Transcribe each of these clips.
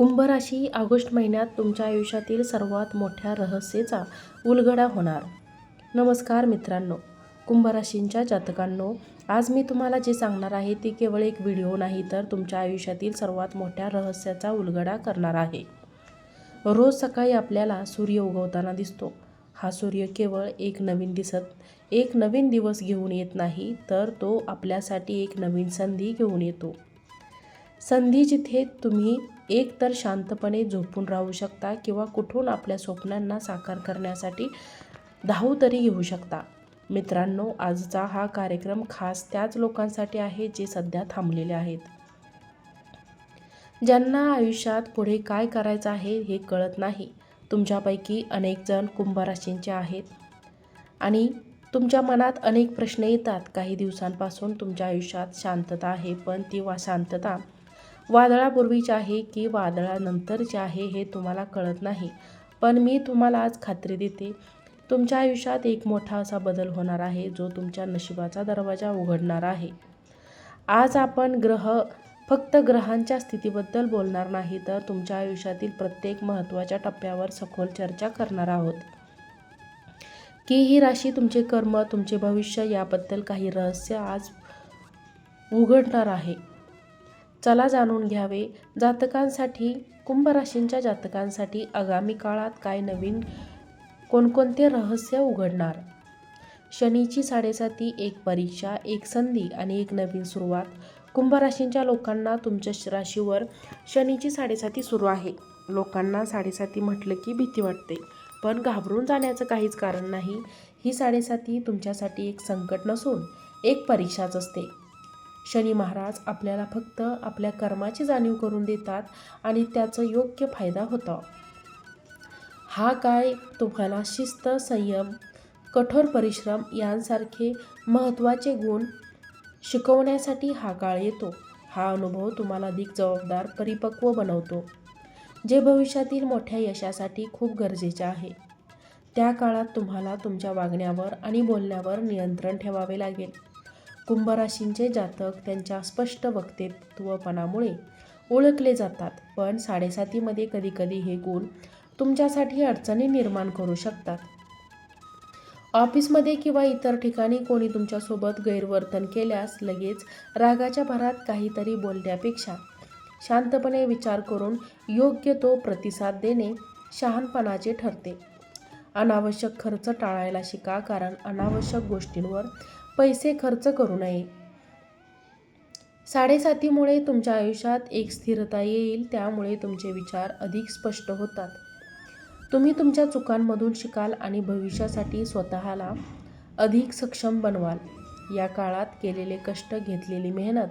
कुंभ राशी ऑगस्ट महिन्यात तुमच्या आयुष्यातील सर्वात मोठ्या रहस्याचा उलगडा होणार. नमस्कार मित्रांनो कुंभराशींच्या जातकांनो आज मी तुम्हाला जे सांगणार आहे ती केवळ एक व्हिडिओ नाही तर तुमच्या आयुष्यातील सर्वात मोठ्या रहस्याचा उलगडा करणार आहे. रोज सकाळी आपल्याला सूर्य उगवताना दिसतो. हा सूर्य केवळ एक नवीन दिसत एक नवीन दिवस घेऊन येत नाही तर तो आपल्यासाठी एक नवीन संधी घेऊन येतो. संधी जिथे तुम्ही एक तर शांतपणे झोपून राहू शकता किंवा कुठून आपल्या स्वप्नांना साकार करण्यासाठी धाव तरी घेऊ शकता. मित्रांनो आजचा हा कार्यक्रम खास त्याच लोकांसाठी आहे जे सध्या थांबलेले आहेत. ज्यांना आयुष्यात पुढे काय करायचं आहे हे कळत नाही. तुमच्यापैकी अनेक जण आहेत. आणि तुमच्या मनात अनेक प्रश्न येतात. काही दिवसांपासून तुमच्या आयुष्यात शांतता आहे पण ती वा शांतता वादळापूर्वीचे आहे की वादळानंतरचे आहे हे तुम्हाला कळत नाही. पण मी तुम्हाला आज खात्री देते तुमच्या आयुष्यात एक मोठा असा बदल होणार आहे जो तुमच्या नशिबाचा दरवाजा उघडणार आहे. आज आपण ग्रह फक्त ग्रहांच्या स्थितीबद्दल बोलणार नाही तर तुमच्या आयुष्यातील प्रत्येक महत्त्वाच्या टप्प्यावर सखोल चर्चा करणार आहोत. की ही राशी तुमचे कर्म तुमचे भविष्य याबद्दल काही रहस्य आज उघडणार आहे. चला जाणून घ्यावे. जातकांसाठी कुंभ राशींच्या जातकांसाठी आगामी काळात काय नवीन कोणकोणते रहस्य उघडणार? शनीची साडेसाती एक परीक्षा एक संधी आणि एक नवीन सुरुवात. कुंभ राशींच्या लोकांना तुमच्या राशीवर शनीची साडेसाती सुरू आहे. लोकांना साडेसाती म्हटलं की भीती वाटते. पण घाबरून जाण्याचं काहीच कारण नाही. ही साडेसाती तुमच्यासाठी एक संकट नसून एक परीक्षाच असते. शनी महाराज आपल्याला फक्त आपल्या कर्माची जाणीव करून देतात आणि त्याचं योग्य फायदा होतो. हा काळ तुम्हाला शिस्त संयम कठोर परिश्रम यांसारखे महत्त्वाचे गुण शिकवण्यासाठी हा काळ येतो. हा अनुभव तुम्हाला अधिक जबाबदार परिपक्व बनवतो जे भविष्यातील मोठ्या यशासाठी खूप गरजेचे आहे. त्या काळात तुम्हाला तुमच्या वागण्यावर आणि बोलण्यावर नियंत्रण ठेवावे लागेल. कुंभराशींचे जातक त्यांच्या स्पष्ट वक्तृत्वपणामुळे ओळखले जातात. पण साडेसातीमध्ये कधीकधी हे गुण तुमच्यासाठी अडचणी निर्माण करू शकतात. ऑफिसमध्ये किंवा इतर ठिकाणी कोणी तुमच्यासोबत गैरवर्तन केल्यास लगेच रागाच्या भरात काहीतरी बोलण्यापेक्षा शांतपणे विचार करून योग्य तो प्रतिसाद देणे शहाणपणाचे ठरते. अनावश्यक खर्च टाळायला शिका कारण अनावश्यक गोष्टींवर पैसे खर्च करू नये. साडेसातीमुळे तुमच्या आयुष्यात एक स्थिरता येईल त्यामुळे तुमचे विचार अधिक स्पष्ट होतात. तुम्ही तुमच्या चुकांमधून शिकाल आणि भविष्यासाठी स्वतःला अधिक सक्षम बनवाल. या काळात केलेले कष्ट घेतलेली मेहनत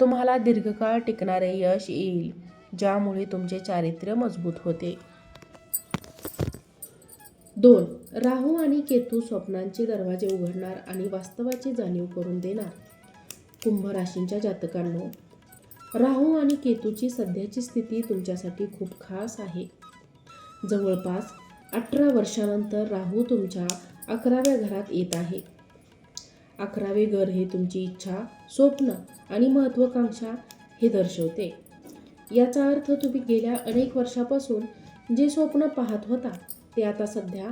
तुम्हाला दीर्घकाळ टिकणारे यश येईल ज्यामुळे तुमचे चारित्र्य मजबूत होते. दोन राहू आणि केतू स्वप्नांचे दरवाजे उघडणार आणि वास्तवाची जाणीव करून देणार. कुंभ राशींच्या जातकांनो राहू आणि केतूची सध्याची स्थिती तुमच्यासाठी खूप खास आहे. जवळपास अठरा वर्षानंतर राहू तुमच्या अकराव्या घरात येत आहे. अकरावे घर हे तुमची इच्छा स्वप्न आणि महत्त्वाकांक्षा हे दर्शवते. याचा अर्थ तुम्ही गेल्या अनेक वर्षापासून जे स्वप्न पाहत होता ते आता सध्या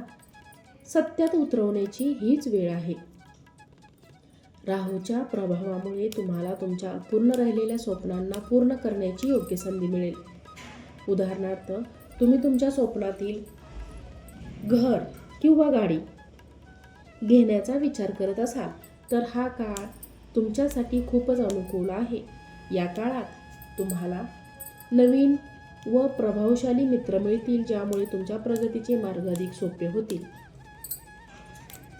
सत्यात उतरवण्याची हीच वेळ आहे. राहूच्या प्रभावामुळे तुम्हाला तुमच्या अपूर्ण राहिलेल्या स्वप्नांना पूर्ण करण्याची योग्य संधी मिळेल. उदाहरणार्थ तुम्ही तुमच्या स्वप्नातील घर किंवा गाडी घेण्याचा विचार करत असाल तर हा काळ तुमच्यासाठी खूपच अनुकूल आहे. या काळात तुम्हाला नवीन व प्रभावशाली मित्र मिळतील ज्यामुळे तुमच्या प्रगतीचे मार्ग अधिक सोपे होतील.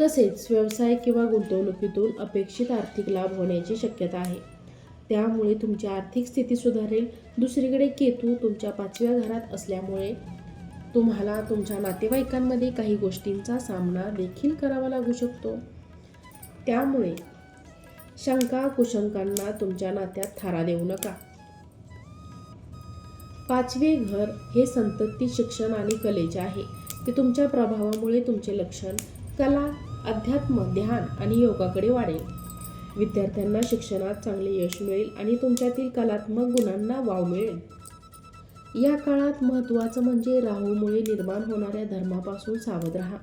तसेच व्यवसाय किंवा गुंतवणुकीतून अपेक्षित आर्थिक लाभ होण्याची शक्यता आहे. त्यामुळे तुमची आर्थिक स्थिती सुधारेल. दुसरीकडे केतू तुमच्या पाचव्या घरात असल्यामुळे तुम्हाला तुमच्या नातेवाईकांमध्ये काही गोष्टींचा सामना देखील करावा लागू शकतो. त्यामुळे शंका कुशंकांना तुमच्या नात्यात थारा देऊ नका. पाचवे घर हे संतती शिक्षण आणि कलेचे आहे. ते तुमच्या प्रभावामुळे तुमचे लक्षण कला अध्यात्म ध्यान आणि योगाकडे वाढेल. विद्यार्थ्यांना शिक्षणात चांगले यश मिळेल आणि तुमच्यातील कलात्मक गुणांना वाव मिळेल. या काळात महत्त्वाचं म्हणजे राहूमुळे निर्माण होणाऱ्या धर्मापासून सावध राहा.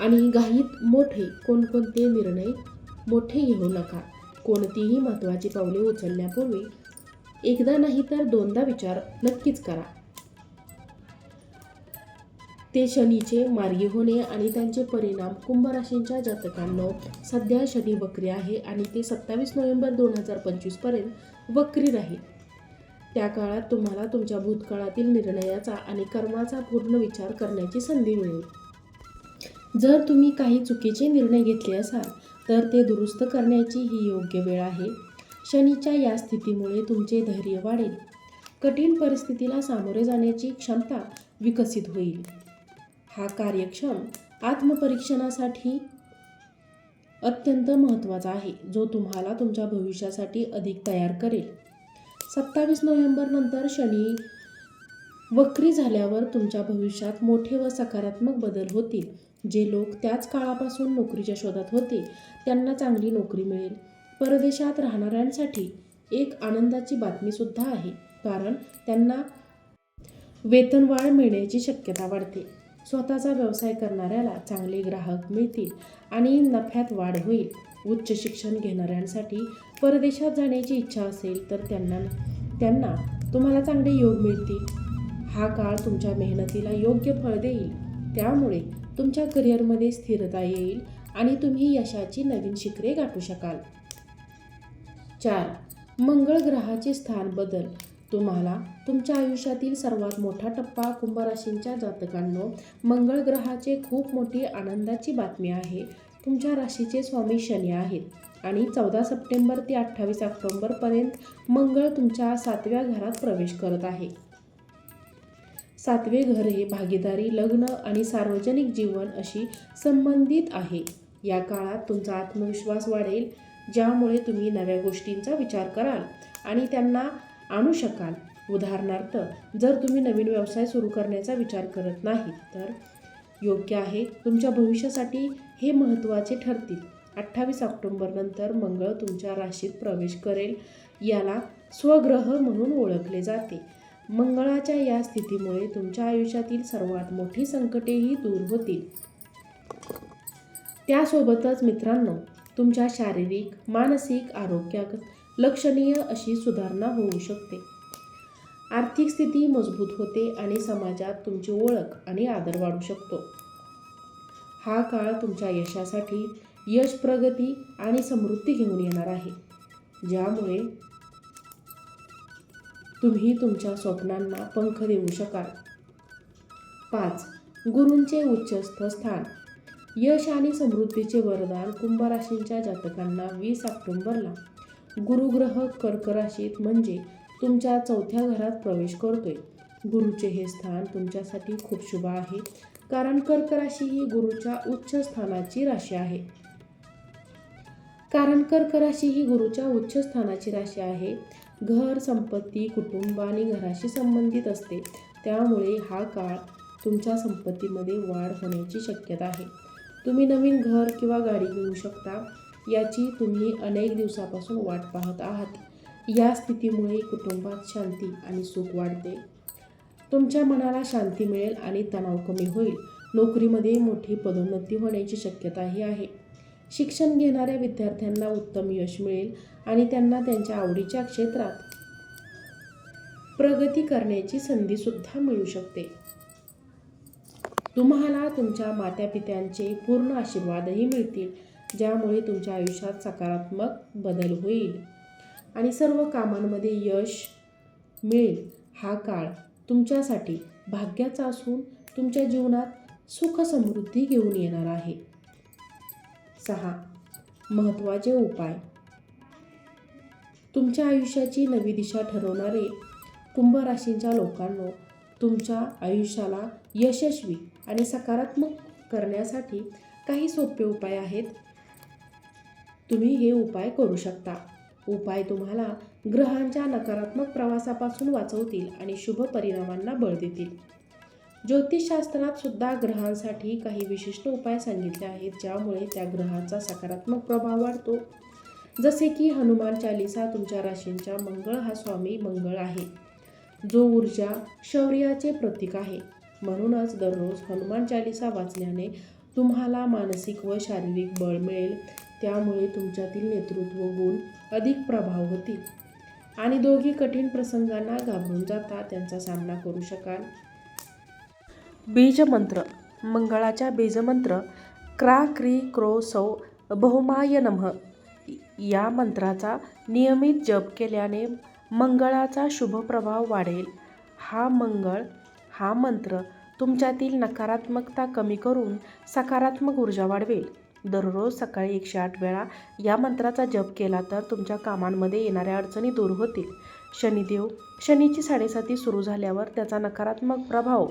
आणि घाईत मोठे कोणकोणते निर्णय मोठे घेऊ नका. कोणतीही महत्त्वाची पावले उचलण्यापूर्वी एकदा नाही तर दोनदा विचार नक्कीच करा. ते शनीचे मार्गी होणे आणि त्यांचे परिणाम कुंभ राशींच्या जातकांनो सध्या शनी वक्री आहे आणि ते सत्तावीस नोव्हेंबर दोन हजार पंचवीसपर्यंत वक्री राहील. त्या काळात तुम्हाला तुमच्या भूतकाळातील निर्णयाचा आणि कर्माचा पूर्ण विचार करण्याची संधी मिळेल. जर तुम्ही काही चुकीचे निर्णय घेतले असाल तर ते दुरुस्त करण्याची ही योग्य वेळ आहे. शनीच्या या स्थितीमुळे तुमचे धैर्य वाढेल. कठीण परिस्थितीला सामोरे जाण्याची क्षमता विकसित होईल. हा कार्यक्षम आत्मपरीक्षणासाठी अत्यंत महत्त्वाचा आहे जो तुम्हाला तुमच्या भविष्यासाठी अधिक तयार करेल. सत्तावीस नोव्हेंबर नंतर शनी वक्री झाल्यावर तुमच्या भविष्यात मोठे व सकारात्मक बदल होतील. जे लोक त्याच काळापासून नोकरीच्या शोधात होते त्यांना चांगली नोकरी मिळेल. परदेशात राहणाऱ्यांसाठी एक आनंदाची बातमीसुद्धा आहे. कारण त्यांना वेतनवाढ मिळण्याची शक्यता वाढते. स्वतःचा व्यवसाय करणाऱ्याला चांगले ग्राहक मिळतील आणि नफ्यात वाढ होईल. उच्च शिक्षण घेणाऱ्यांसाठी परदेशात जाण्याची इच्छा असेल तर त्यांना त्यांना तुम्हाला चांगले योग मिळतील. हा काळ तुमच्या मेहनतीला योग्य फळ देईल. त्यामुळे तुमच्या करिअरमध्ये स्थिरता येईल आणि तुम्ही यशाची नवीन शिखरे गाठू शकाल. चार. मंगळ ग्रहाचे स्थान बदल. तुम्हाला तुमच्या आयुष्यातील सर्वात मोठा टप्पा कुंभ राशींच्या जातकांनो मंगळ ग्रहाचे खूप मोठी आनंदाची बातमी आहे. तुमच्या राशीचे स्वामी शनी आहेत आणि चौदा सप्टेंबर ते अठ्ठावीस ऑक्टोंबरपर्यंत मंगळ तुमच्या सातव्या घरात प्रवेश करत आहे. सातवे घर हे भागीदारी लग्न आणि सार्वजनिक जीवन अशी संबंधित आहे. या काळात तुमचा आत्मविश्वास वाढेल ज्यामुळे तुम्ही नव्या गोष्टींचा विचार कराल आणि त्यांना आणू शकाल. उदाहरणार्थ जर तुम्ही नवीन व्यवसाय सुरू करण्याचा विचार करत नाही तर योग्य आहे तुमच्या भविष्यासाठी हे महत्त्वाचे ठरतील. अठ्ठावीस ऑक्टोंबरनंतर मंगळ तुमच्या राशीत प्रवेश करेल याला स्वग्रह म्हणून ओळखले जाते. मंगळाच्या या स्थितीमुळे तुमच्या आयुष्यातील सर्वात मोठी संकटेही दूर होतील. त्यासोबतच मित्रांनो तुमच्या शारीरिक मानसिक आरोग्यात लक्षणीय अशी सुधारणा होऊ शकते. आर्थिक स्थिती मजबूत होते आणि समाजात तुमची ओळख आणि आदर वाढू शकतो. हा काळ तुमच्या यशासाठी यश प्रगती आणि समृद्धी घेऊन येणार आहे. ज्यामुळे तुम्ही तुमच्या स्वप्नांना पंख देऊ शकाल. पाच. गुरूंचे उच्चस्थ स्थान. यश आणि समृद्धीचे वरदान कुंभ राशींच्या जातकांना वीस ऑक्टोंबरला. गुरुग्रह कर्कराशीत म्हणजे तुमच्या चौथ्या घरात प्रवेश करतोय. गुरुचे हे स्थान तुमच्यासाठी खूप शुभ आहे. कारण कर्क राशी ही गुरुच्या उच्च स्थानाची राशी आहे. कारण कर्क राशी ही गुरुच्या उच्च स्थानाची राशी आहे. घर संपत्ती कुटुंब आणि घराशी संबंधित असते. त्यामुळे हा काळ तुमच्या संपत्तीमध्ये वाढ होण्याची शक्यता आहे. तुम्ही नवीन घर किंवा गाडी घेऊ शकता याची तुम्ही अनेक दिवसापासून वाट पाहत आहात. या स्थितीमुळे कुटुंबात शांती आणि सुख वाढते. तुमच्या मनाला शांती मिळेल आणि तणाव कमी होईल. नोकरीमध्ये मोठी पदोन्नती होण्याची शक्यताही आहे. शिक्षण घेणाऱ्या विद्यार्थ्यांना उत्तम यश मिळेल आणि त्यांना त्यांच्या आवडीच्या क्षेत्रात प्रगती करण्याची संधीसुद्धा मिळू शकते. तुम्हाला तुमच्या मातापित्यांचे पूर्ण आशीर्वादही मिळतील ज्यामुळे तुमच्या आयुष्यात सकारात्मक बदल होईल. आणि सर्व कामांमध्ये यश मिळेल. हा काळ तुमच्यासाठी भाग्याचा असून तुमच्या जीवनात सुख समृद्धी घेऊन येणार आहे. सहा. महत्त्वाचे उपाय. तुमच्या आयुष्याची नवी दिशा ठरवणारे कुंभ राशींच्या लोकांनो तुमच्या आयुष्याला यशस्वी आणि सकारात्मक करण्यासाठी काही सोपे उपाय आहेत. तुम्ही हे उपाय करू शकता. उपाय तुम्हाला ग्रहांच्या नकारात्मक प्रवासापासून वाचवतील आणि शुभ परिणामांना बळ देतील. ज्योतिषशास्त्रात सुद्धा ग्रहांसाठी काही विशिष्ट उपाय सांगितले आहेत ज्यामुळे त्या ग्रहाचा सकारात्मक प्रभाव वाढतो. जसे की हनुमान चालिसा तुमच्या राशींच्या मंगळ हा स्वामी मंगळ आहे. जो ऊर्जा शौर्याचे प्रतीक आहे. म्हणूनच दररोज हनुमान चालिसा वाचल्याने तुम्हाला मानसिक व शारीरिक बळ मिळेल. त्यामुळे तुमच्यातील नेतृत्व गुण अधिक प्रभाव होतील. आणि दोघी कठीण प्रसंगांना घाबरून जाता त्यांचा सामना करू शकाल. बीजमंत्र मंगळाच्या बीजमंत्र क्रा क्री क्रो सौ बहुमाय नमः या मंत्राचा नियमित जप केल्याने मंगळाचा शुभ प्रभाव वाढेल. हा मंगळ हा मंत्र तुमच्यातील नकारात्मकता कमी करून सकारात्मक ऊर्जा वाढवेल. दररोज सकाळी एकशे आठ वेळा या मंत्राचा जप केला तर तुमच्या कामांमध्ये येणाऱ्या अडचणी दूर होतील. शनिदेव शनीची साडेसाती सुरू झाल्यावर त्याचा नकारात्मक प्रभाव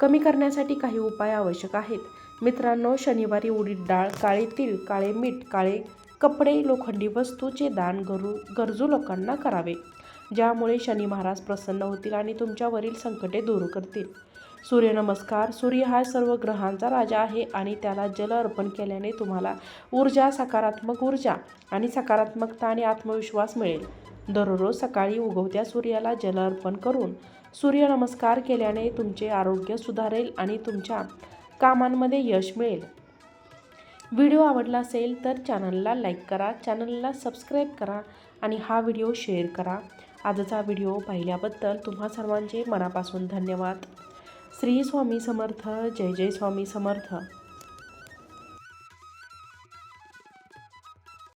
कमी करण्यासाठी काही उपाय आवश्यक आहेत. मित्रांनो शनिवारी उडीद डाळ काळे तीळ काळे मीठ काळे कपडे लोखंडी वस्तूचे दान गरू गरजू लोकांना करावे. ज्यामुळे शनी महाराज प्रसन्न होतील आणि तुमच्यावरील संकटे दूर करतील. सूर्यनमस्कार सूर्य हा सर्व ग्रहांचा राजा आहे आणि त्याला जल अर्पण केल्याने तुम्हाला ऊर्जा सकारात्मक ऊर्जा आणि सकारात्मकता आणि आत्मविश्वास मिळेल. दररोज सकाळी उगवत्या सूर्याला जल अर्पण करून सूर्यनमस्कार केल्याने तुमचे आरोग्य सुधारेल आणि तुमच्या कामांमध्ये यश मिळेल. व्हिडिओ आवडला असेल तर चॅनलला लाईक करा चॅनलला सबस्क्राईब करा आणि हा व्हिडिओ शेअर करा. आजचा व्हिडिओ पाहिल्याबद्दल तुम्हा सर्वांचे मनापासून धन्यवाद. श्री स्वामी समर्थ जय जय स्वामी समर्थ.